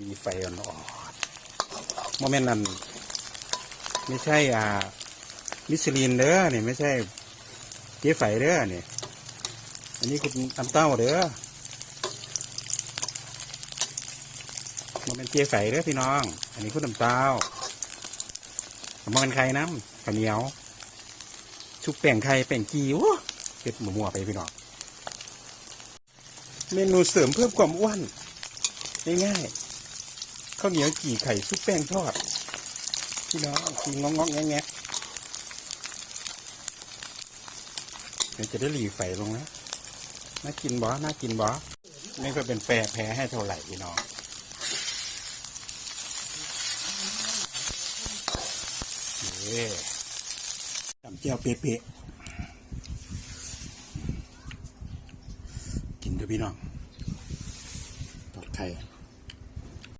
มีไฟอ่อนๆโมเมนต์นั้นไม่ใช่อ่า มิชลินเด้อเนี่ยไม่ใช่เจ๊ไฟเด้อเนี่ยอันนี้คุณน้ำเต้าเด้อมันเป็นเจ๊ไฟเด้อพี่น้อง อันนี้คุณน้ำเต้ามันเป็นไข่น้ำข้าวเหนียว ชุบแป้งไข่แป้งกีโอ้เผ็ดหมัวๆไปพี่น้อง เมนูเสริมเพิ่มความอ้วนง่ายๆ ข้าวเหนียวกี่ไข่ซุปแป้งทอดพี่น้องกินงองๆแงะๆเดี๋ยวจะได้หลีไฟลงนะน่ากินบ่น่ากินบ่ไม่เคยเป็นแปรแพ้ให้เท่าไหร่พี่น้องเย้จำเจียวเป๊ะๆกินเถอะพี่น้องตอดไข่